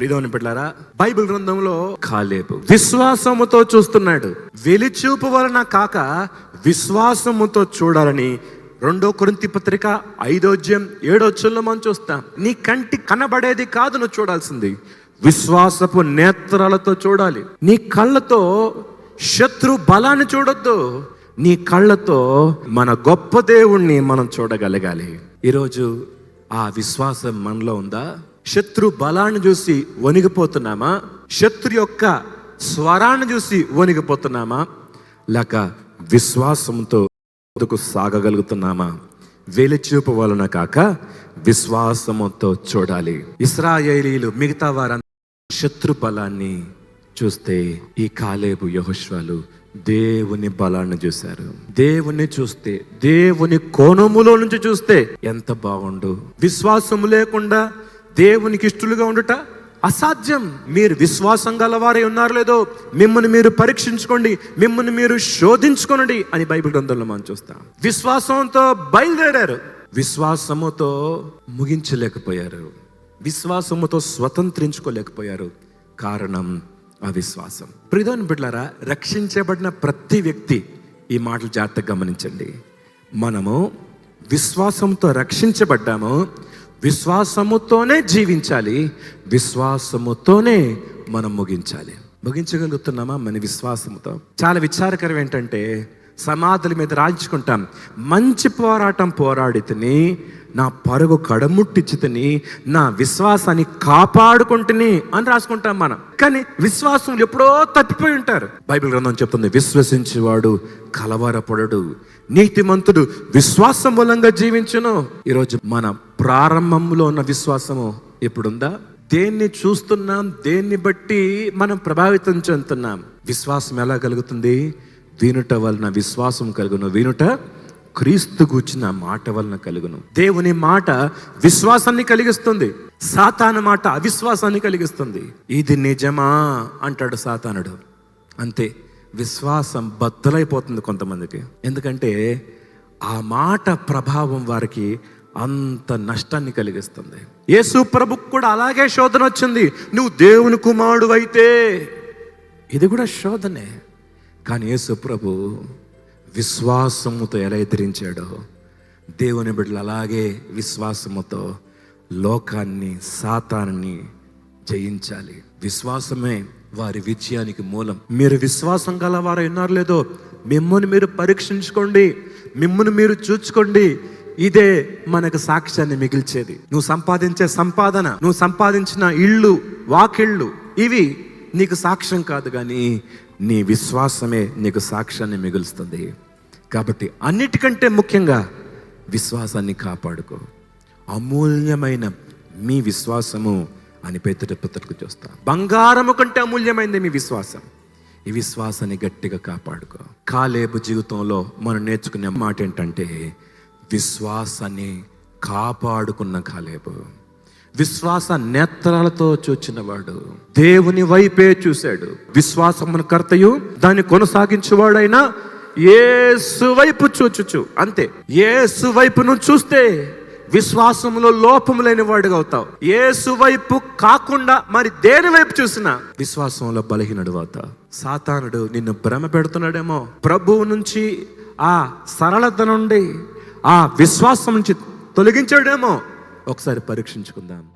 ప్రియమైన బిడ్డారా బైబిల్ గ్రంథంలో కాలేబు. విశ్వాసముతో చూస్తున్నాడు. వెలిచూపు వలన కాక విశ్వాసముతో చూడాలని రెండో కొరింతి పత్రిక ఐదో అధ్యాయం ఏడో చెల్లో మనం చూస్తాం. నీ కంటి కనబడేది కాదు నువ్వు చూడాల్సింది. విశ్వాసపు నేత్రాలతో చూడాలి. నీ కళ్ళతో శత్రు బలాన్ని చూడొద్దు. నీ కళ్ళతో మన గొప్ప దేవుణ్ణి మనం చూడగలగాలి. ఈరోజు ఆ విశ్వాసం మనలో ఉందా? శత్రు బలాన్ని చూసి వణిగిపోతున్నామా? శత్రు యొక్క స్వరాన్ని చూసి వణిగిపోతున్నామా? లేక విశ్వాసంతో ముందుకు సాగగలుగుతున్నామా? వెలిచూపు వలన కాక విశ్వాసముతో చూడాలి. ఇస్రాయేలీలు మిగతా వారంతా శత్రు బలాన్ని చూస్తే ఈ కాలేబు యహోష్వాలు దేవుని బలాన్ని చూశారు. దేవుని చూస్తే దేవుని కోణములో నుంచి చూస్తే ఎంత బాగుండు. విశ్వాసము లేకుండా దేవునికి ఇష్టలుగా ఉండుట అసాధ్యం. మీరు విశ్వాసం గలవారే ఉన్నారు లేదో మిమ్మల్ని మీరు పరీక్షించుకోండి మిమ్మల్ని మీరు శోధించుకోనండి అని బైబిల్ గ్రంథంలో మనం చూస్తాం. విశ్వాసంతో బయలుదేరారు. విశ్వాసముతో ముగించలేకపోయారు. విశ్వాసముతో స్వతంత్రించుకోలేకపోయారు. కారణం అవిశ్వాసం. ప్రిధోని బిడ్లారా రక్షించబడిన ప్రతి వ్యక్తి ఈ మాటలు జాగ్రత్తగా గమనించండి. మనము విశ్వాసంతో రక్షించబడ్డాము విశ్వాసముతోనే జీవించాలి విశ్వాసముతోనే మనం ముగించాలి. ముగించగలుగుతున్నామా? మన విశ్వాసముతో. చాలా విచారకరం ఏంటంటే సమాధుల మీద రాయించుకుంటాం. మంచి పోరాటం పోరాడితని నా పరుగు కడముట్టించుతని నా విశ్వాసాన్ని కాపాడుకుంటుని అని రాసుకుంటాం మనం. కానీ విశ్వాసం ఎప్పుడో తప్పిపోయి ఉంటారు. బైబిల్ గ్రంథం చెప్తుంది విశ్వసించేవాడు కలవరపడడు నీతిమంతుడు విశ్వాసం మూలంగా జీవించును. ఈరోజు మన ప్రారంభంలో ఉన్న విశ్వాసము ఇప్పుడుందా దేన్ని చూస్తున్నాం దేన్ని బట్టి మనం ప్రభావితం చెందుతున్నాం? విశ్వాసం ఎలా కలుగుతుంది? వినుట వలన విశ్వాసం కలుగును. వినుట క్రీస్తు గూర్చిన మాట వలన కలుగును. దేవుని మాట విశ్వాసాన్ని కలిగిస్తుంది. సాతాను మాట అవిశ్వాసాన్ని కలిగిస్తుంది. ఇది నిజమా? అంటాడు సాతానుడు. అంతే. విశ్వాసం బద్దలైపోతుంది కొంతమందికి. ఎందుకంటే ఆ మాట ప్రభావం వారికి అంత నష్టాన్ని కలిగిస్తుంది. యేసు ప్రభుకు కూడా అలాగే శోధన వచ్చింది. నువ్వు దేవుని కుమారుడు అయితే ఇది కూడా శోధనే. కానీ యేసు ప్రభు విశ్వాసముతో ఎలా ఎదిరించాడో దేవుని బిడ్డలు అలాగే విశ్వాసముతో లోకాన్ని సాతాన్ని జయించాలి. విశ్వాసమే వారి విజయానికి మూలం. మీరు విశ్వాసం గల వారు ఉన్నారు లేదో మిమ్మల్ని మీరు పరీక్షించుకోండి. మిమ్మల్ని మీరు చూచుకోండి. ఇదే మనకు సాక్ష్యాన్ని మిగిల్చేది. నువ్వు సంపాదించే సంపాదన నువ్వు సంపాదించిన ఇళ్ళు వాకిళ్ళు ఇవి నీకు సాక్ష్యం కాదు కానీ నీ విశ్వాసమే నీకు సాక్ష్యాన్ని మిగులుస్తుంది. కాబట్టి అన్నిటికంటే ముఖ్యంగా విశ్వాసాన్ని కాపాడుకో. అమూల్యమైన మీ విశ్వాసము అని పేతుట పుత్రకు చూస్తా. బంగారము కంటే అమూల్యమైనది మీ విశ్వాసం. ఈ విశ్వాసాన్ని గట్టిగా కాపాడుకో. కాలేబు జీవితంలో మనం నేర్చుకునే మాట ఏంటంటే విశ్వాసాన్ని కాపాడుకున్న కాలేబు. విశ్వాస నేత్రాలతో చూచినవాడు దేవుని వైపే చూశాడు. విశ్వాసమును కర్తయు దాన్ని కొనసాగించేవాడైనా ఏసు వైపు చూచుచు. అంతే. ఏసు వైపును చూస్తే విశ్వాసంలో లోపము లేని వాడుగా అవుతావు. ఏసు వైపు కాకుండా మరి దేని వైపు చూసినా విశ్వాసంలో బలహీనడు అవుతావు. సాతానుడు నిన్ను భ్రమ పెడుతున్నాడేమో. ప్రభువు నుంచి ఆ సరళత నుండి ఆ విశ్వాసం నుంచి తొలగించాడేమో. ఒకసారి పరీక్షించుకుందాం.